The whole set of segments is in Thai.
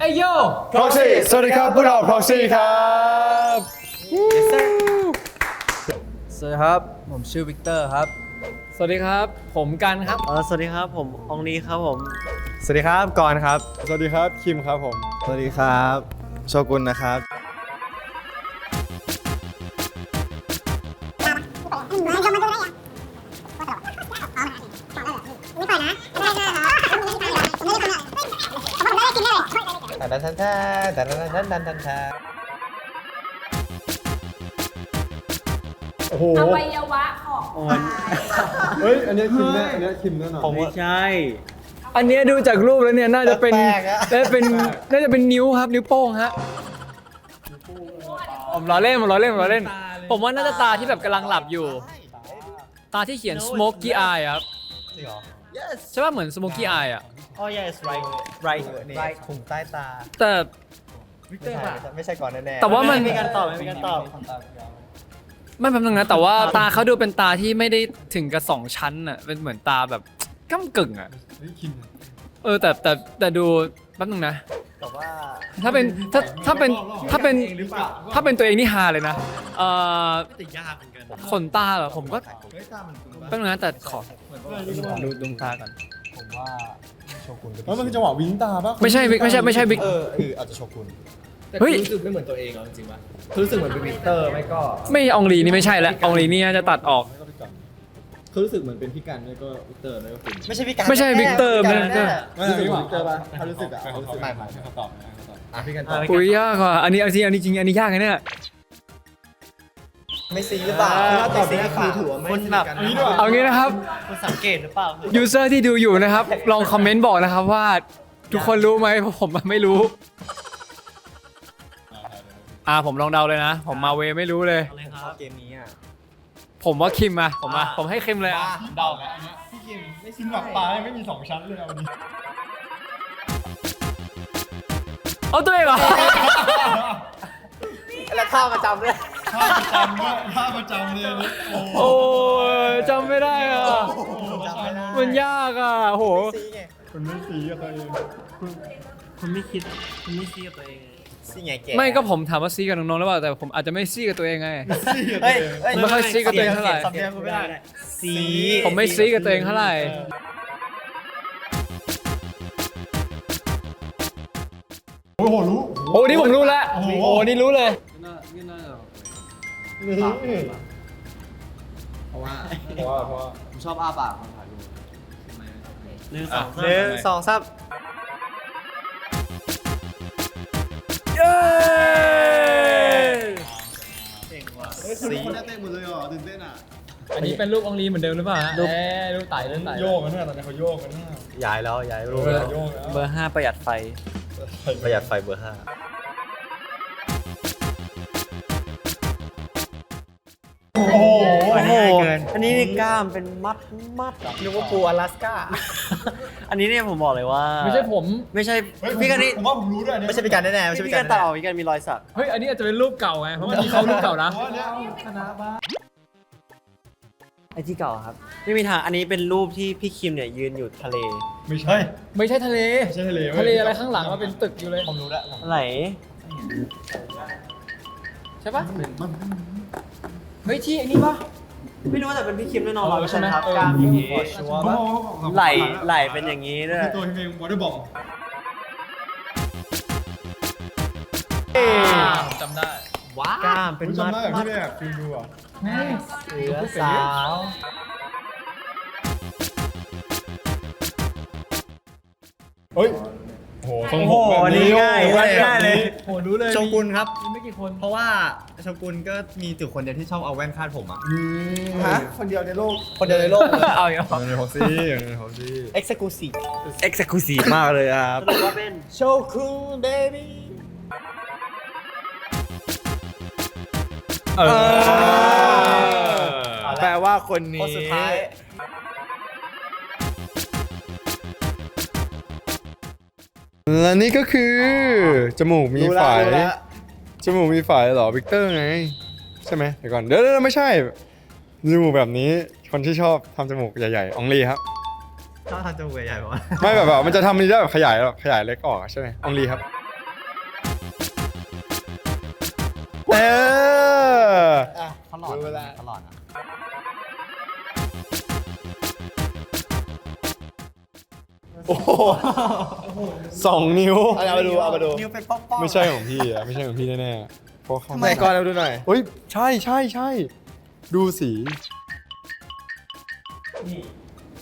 เอ้ยโย Proxy สวัสดีครับพวกเรา Proxy ครับ สวัสดีครับ ผมชื่อวิกเตอร์ครับ สวัสดีครับ ผมกันครับ เออสวัสดีครับผมองลีครับผม สวัสดีครับกรณ์ครับ สวัสดีครับ คิมครับผม สวัสดีครับ โชกุนนะครับ แต่ดันทันท่าแต่ดันทันดันทันท่าโอ้โหอวัยวะของเฮ้ย อันนี้คิมแน่อันนี้คิมแน่นอนผมไม่ใช่ อันเนี้ยดูจากรูปแล้วเนี่ยน่าจะเป็นแปลกอะ น่าจะเป็นน่าจะเป็นนิ้วครับนิ้วโป้งฮะผมล้อเล่นผมล้อเล่นผมล้อเล่น ผมว่าน่าจะตาที่แบบกำลังหลับอยู่ ตาที่เขียน smoky eye ครับจริงเหรอ ใช่ป่ะเหมือน smoky eye อะอ๋อ yes right right นี่ right ถุงใต้ตาแต่ไม่ใช่ไม่ใช่ก่อนแน่ๆแต่ว่ามันไม่มีการตอบไม่มีการตอบไม่แป๊บนึงนะแต่ว่าตาเขาดูเป็นตาที่ไม่ได้ถึงกับสองชั้นอะเป็นเหมือนตาแบบก้ากึ่งอะเออแต่แต่แต่ดูแป๊บนึงนะ แต่ว่าถ้าเป็นถ้าถ้าเป็นถ้าเป็นถ้าเป็นตัวเองนี่ฮาเลยนะเอ่อติดยากเหมือนกันขนตาเหรอผมก็เฮ้ยตามันคุ้มแป๊บนึงนะแต่ขอดูดูตาก่อนผมว่าโชกุนแล้วมันคือจังหวะวิ่งตาปะไม่ใช่วิกไม่ใช่ไม่ใช่วิก เออคืออาจจะโชกุนเฮ้ย รู้สึกไม่เหมือนตัวเองเหรอจริงๆป่ะคือรู้สึกเหมือนเป็นวิกเตอร์ไม่ก็ไม่อองลีนี่ไม่ใช่แล้วอองลีนี่น่าจะตัดออก คือรู้สึกเหมือนเป็นพี่กันไม่ก็วิกเตอร์ไม่ก็คุณไม่ใช่พี่การไม่ใช่วิกเตอร์ไม่ใช่วิกเตอร์ไม่รู้สึกเหมือนวิกเตอร์ป่ะเขารู้สึกอะเขารู้สึกไม่ไม่ให้เขาตอบให้เขาตอบอะพี่กันตอะอบอุ้ยยากว่ะอันนี้อันนี้อันนี้จริงอันนี้ยากนะเนี่ย ไม่ซีหรือเปล่าอ่าถ้าตอบไม่ได้คือถือว่าไม่คนซีแบบกันเอางี้นะครับคุณสังเกตหรือเปล่าคือยูเซอร์ที่ดูอยู่นะครับ ลองคอมเมนต์บอกนะครับว่า ทุกคนรู้ไหมเพราะผมไม่รู้ อ่าผมลองเดาเลยนะ ผมมาเวไม่รู้เลยอะไรคชรัอบบเกมนี้อะ ผมว่าคิมอะผมอะอ่าผมให้คิมเลยอะเดาพี่คิมไม่ซิงหลับตาไม่มีสองชั้นเลยเอาดิเอาตัวเองเหรอแล้วท่าประจำด้วยท่าประจำด้วยท่าประจำเลยอันนี้โอ้โหโอ้ยจำไม่ได้อะจำไม่ได้มันยากอะโหซีไงคุณไม่สีกับตัวเองคุณไม่คิดคุณไม่ซีกับตัวเอง ซีไงแกไม่ก็ผมถามว่าซีกับน้องๆหรือเปล่าแต่ผมอาจจะไม่ซีกับตัวเองไง เฮ้ยเฮ้ยไม่ค่อยซีกับตัวเองเท่าไหร่ สำเนียงกูไม่ได้ ซีผมไม่ซีกับตัวเองเท่าไหร่ โอ้โหรู้ โอ้นี่ผมรู้แล้ว โอ้โห โอ้นี่รู้เลยนี่เพราะว่าเพราะว่าเพราะว่าผมชอบอ้าปากมันถ่ายรูปหนึ่งสองหนึ่งสองสาม นนี้เป็นรูปองลีเหมือนเดิมหรือเปล่าฮะรูป เอ๊ะรูปไต่รูปไต่โยกกันเนี่ยตอนนี้เขาโยกกันเนี่ย ย้ายแล้วย้ายรูปเบอแล้วร์โยกแล้ว เบอร์ห้าประหยัดไฟ ประหยัดไฟเบอร์ห้าโอ้โหโอ้โหง่ายเกิน อันนี้นี่กล้ามเป็นมัดมัดอะนึกว่าปูอลาสก้า อันนี้เนี่ยผมบอกเลยว่า ไม่ใช่ผม ไม่ใช่เฮ้ยพี่กันนี่ผมว่าผมรู้ด้วยอันเนี้ยไม่ใช่พี่การแน่ๆไม่ใช่พี่พี่กักานรตัดแน่ออกพี่กันมีรอยสัก เฮ้ย อันนี้อาจจะเป็นรูปเก่าไง เพราะเมื่อกี้เขารูปเก่านะ เพราะว่าเนี่ยชนะบ้าไอ้ที่เก่าครับ ไม่มีทางอันนี้เป็นรูปที่พี่คิมเนี่ยยืนอยู่ทะเลไม่ใช่ ไม่ใช่ทะเลไม่ใช่ทะเลเว้ย ทะเลอะไรข้างหลังมันเป็นตึกอยู่เลยผมรู้แล้วไหนใช่ปะเฮ้ยที่ไอ้นี่ปะ ไม่รู้แต่เป็นพี่คิมแน่นอนเออร้อยเปอร์เซ็นต์ใช่ไหม ครับเออกล้ามอย่างนี้ชัวร์โอ้ปะโหไหลไหลเป็นอย่างนี้ด้วยคือตัวเพลงวอเตอร์บอมจำได้ ว้ากล้ามเป็นจำมัดได้แบบมัที่ดแบบฟิลดูอะเสือสาวเฮ้ยโอ้โหทรงโอ้ผมโหแบบอันนี้นี้ง่ายโอ้โหง่ายเลยโหรู้เลยโชกุนครับมีไม่กี่คนเพราะว่าโชกุนก็มีจุดคนเดียวที่ชอบเอาแว่นคาดผมอะฮะคนเดียวในโลกคนเดียวในโลกเลยเอาอย่างอยู่ในฮอกซี่อยู่ในฮอกซี่เอ็กซ์คลูซีฟเอ็กซ์คลูซีฟมากเลยครับรู้ว่าเป็นโชกุนเบบี้ ออ แปลว่าคนนี้สุดท้ายและนี่ก็คือจมูกมีฝายจมูกมีฝายเหรอวิกเตอร์ไง ใช่ไหมเดี๋ยวก่อนเดี๋ยวเดี๋ไม่ใช่จมูกแบบนี้คนที่ชอบทำจมูกใหญ่ๆองลีครับ ชอบทำจมูกใหญ่ๆป่ะไม่แบบแบบมันจะทำนี่ได้แบบขยายแบบขยายเล็กออกใช่ไหมอองลีครับเออ เขาหลอดเขาหลอดนะโอ้โหสองนิ้วเอามาดูเอามาดู นิ้วเป็นป๊อกๆไม่ใช่ของพี่อะไม่ใช่ของพี่แน่ๆเพราะเขาไหนก่อนเอาดูหน่อย เฮ้ย ใช่ใช่ใช่ดูสี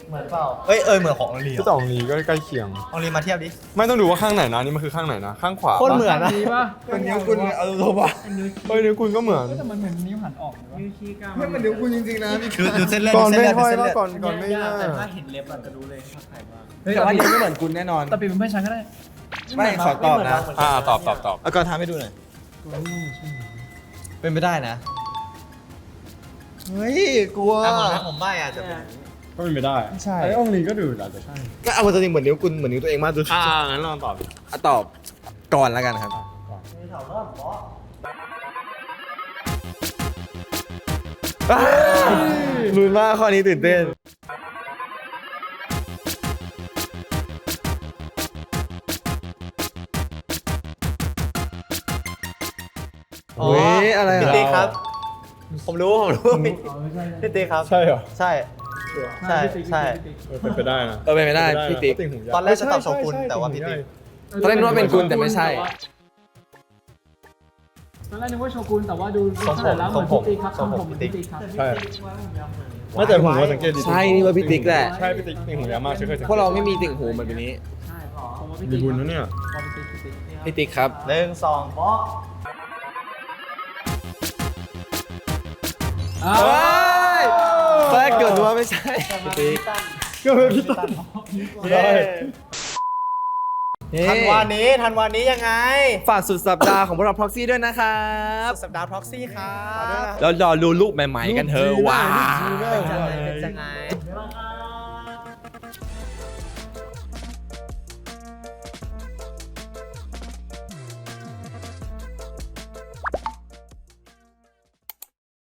เหมือนเปล่าเอ้ยเอยเหมือนของอองลีพี่ตองลีก็ใกล้เคียง อองลีมาเทียบดิ ไม่ต้องดูว่าข้างไหนนะนี่มันคือข้างไหนนะ ข้างขวาโคตรเหมือนนะ ดีป่ะเป็นนิ้วคุณเอาตัวป่ะเฮ้ยนิ้วคุณก็เหมือน แต่มันเหมือนนิ้วหันออกเลยวะนิ้วชี้กล้ามไม่เป็นนิ้วคุณจริงๆนะนี่ดูดูเส้นเลือดก่อนดูเส้นไม่เลือดค่ดูอยเส้นแล้เลือดวก่อนก่อนไม่น่าแต่ถ้าเห็นเล็บอะจะรู้เลยว่าใครบ้างแต่ว่านิ้วไม่เหมือนคุณแน่นอน แต่ปีเป็นเพื่อนฉันก็ได้ไม่ขอตอบนะ อ่าตอบตอบตอบเอาก่อนทำให้ดูหน่อย เป็นไปได้นะ เฮ้ย กลัว อะผมนะผมใบ้อาจจะเป็น ก็เป็นไปได้ใช่ ไอ้องลีก็ดูอาจจะใช่ก็เอาจริงเหมือนนิ้วคุณเหมือนนิ้วตัวเองมากดูอ่างั้นลองตอบอะตอบก่อนแล้วกันครับลุ้นมากข้อนี้ตื่นเต้น อ๋อเฮ้ยอะไรพี่อะติ๊กครับ ผมรู้ ผมรู้พี่ติ๊กครับ ใช่เหรอ ใช่ ใช่ใช่ เออเป็นไปได้นะเออเป็นไปได้พี่ติ๊ก เพราะติ่งหูยาวตอนแรกจะตอบโชกุนแต่ว่าพี่ติ๊ก ตอนแรกนึกว่าเป็นคุณแต่ไม่ใช่ ตอนแรกนึกว่าโชกุนแต่ว่าดูทรงผมแล้วเหทรมืองนผมพี่ติ๊กครับทรงผมเหมือนพี่พี่ติ๊ติ๊กกครับ ใช่ไม่แต่ผมว่าสังเกตดีใช่นี่ว่าพี่ติ๊กแหละ ใช่พี่ติ๊กติ่งหูยาวมากฉันเคยสังเกตพวกเราไม่มีติ่งหูเหมือนแบบนี้ ใช่ผมว่าพี่มีติ๊กบุญนะเนี่ยผมว่าพี่ติ๊กพี่ติ๊กพี่ติ๊กครับ หนึ่งสองโป๊ะอ้าว ตอนแรกเกิดว่าไม่ใช่พี่ติ๊กก็เป็นพี่ตั้นได้ธันวานี้ธันวานี้ยังไง ฝากสุดสัปดาห์ของพวกเรา proxy ด้วยนะครับสัปดาห์ proxy ครับแล้วรอดูรูปใหม่ๆกันเถอะว้า เป็นยังไงเป็นยังไง